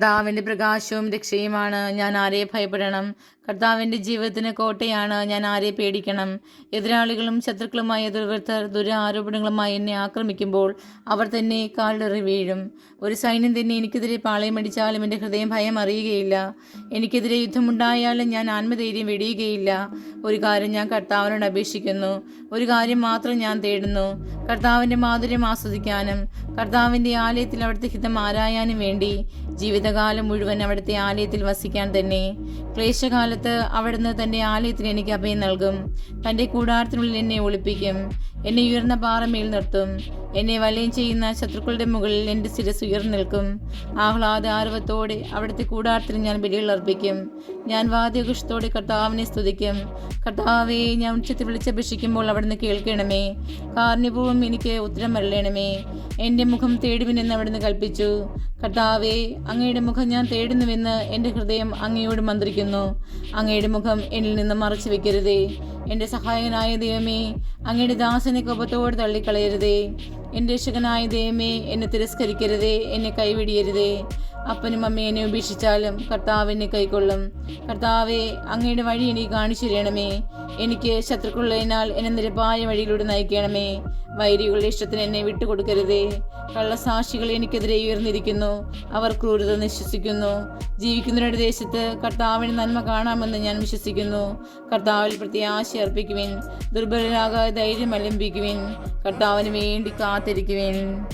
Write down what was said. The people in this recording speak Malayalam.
കർത്താവിന്റെ പ്രകാശവും രക്ഷയുമാണ്. ഞാൻ ആരെ ഭയപ്പെടണം? കർത്താവിന്റെ ജീവിതത്തിന് കോട്ടയാണ്. ഞാൻ ആരെ പേടിക്കണം? എതിരാളികളും ശത്രുക്കളുമായ ദുർവൃത്തർ ദുരാരോപണങ്ങളുമായി എന്നെ ആക്രമിക്കുമ്പോൾ അവർ തന്നെ കാലിറി വീഴും. ഒരു സൈന്യം തന്നെ എനിക്കെതിരെ പാളയമടിച്ചാലും എന്റെ ഹൃദയം ഭയം അറിയുകയില്ല. എനിക്കെതിരെ യുദ്ധമുണ്ടായാലും ഞാൻ ആത്മധൈര്യം വെടിയുകയില്ല. ഒരു കാര്യം ഞാൻ കർത്താവിനോട് അപേക്ഷിക്കുന്നു. ഒരു കാര്യം മാത്രം ഞാൻ തേടുന്നു. കർത്താവിന്റെ മാധുര്യം ആസ്വദിക്കാനും കർത്താവിന്റെ ആലയത്തിൽ അവിടുത്തെ ഹിതം ആരായാനും വേണ്ടി ജീവിതകാലം മുഴുവൻ അവിടുത്തെ ആലയത്തിൽ വസിക്കാൻ തന്നെ ക്ലേശകാലത്ത് അവിടുന്ന് തന്റെ ആലയത്തിൽ എനിക്ക് അഭയം നൽകും. തന്റെ കൂടാരത്തിനുള്ളിൽ എന്നെ ഒളിപ്പിക്കും. എന്നെ ഉയർന്ന പാറമേൽ നിർത്തും. എന്നെ വലയം ചെയ്യുന്ന ശത്രുക്കളുടെ മുകളിൽ എന്റെ ശിരസ് ഉയർന്നു നിൽക്കും. ആഹ്ലാദ ആർവത്തോടെ അവിടുത്തെ കൂടാരത്തിൽ ഞാൻ ബലികൾ അർപ്പിക്കും. ഞാൻ വാദ്യഘോഷത്തോടെ കർത്താവിനെ സ്തുതിക്കും. കർത്താവെ ഞാൻ ഉച്ചത്തിൽ വിളിച്ചപേക്ഷിക്കുമ്പോൾ അവിടുന്ന് കേൾക്കണമേ. കാർണിപൂർവം എനിക്ക് ഉത്തരം വരളണമേ എന്റെ മുഖം തേടുവിനെന്ന് അവിടുന്ന് കൽപ്പിച്ചു. കർത്താവെ അങ്ങയുടെ മുഖം ഞാൻ തേടുന്നുവെന്ന് എന്റെ ഹൃദയം അങ്ങയോട് മന്ത്രിക്കുന്നു. അങ്ങയുടെ മുഖം എന്നിൽ നിന്ന് മറച്ചു വെക്കരുതേ എന്റെ സഹായകനായ ദൈവമേ അങ്ങയുടെ ദാസനെ കോപത്തോട് തള്ളിക്കളയരുതേ. എന്റെ രക്ഷകനായ ദൈവമേ എന്നെ തിരസ്കരിക്കരുതേ എന്നെ കൈവിടിയരുതേ. അപ്പനും അമ്മയും എന്നെ ഉപേക്ഷിച്ചാലും കർത്താവ് എന്നെ കൈക്കൊള്ളും. കർത്താവെ അങ്ങയുടെ വഴി എനിക്ക് കാണിച്ചു തരണമേ എനിക്ക് ശത്രുക്കളുള്ളതിനാൽ എന്നെ നിരപ്പായ വഴിയിലൂടെ നയിക്കണമേ. വൈരികളുടെ ഇഷ്ടത്തിന് എന്നെ വിട്ടുകൊടുക്കരുതേ. കള്ളസാക്ഷികൾ എനിക്കെതിരെ ഉയർന്നിരിക്കുന്നു. അവർ ക്രൂരത നിശ്വസിക്കുന്നു. ജീവിക്കുന്നവരുടെ ദേശത്ത് കർത്താവിന് നന്മ കാണാമെന്ന് ഞാൻ വിശ്വസിക്കുന്നു. കർത്താവിൽ പ്രത്യാശ അർപ്പിക്കുവിൻ. ദുർബലരാകാതെ ധൈര്യം അലംബിക്കുവിൻ. കർത്താവിന് വേണ്ടി കാത്തിരിക്കുവിൻ.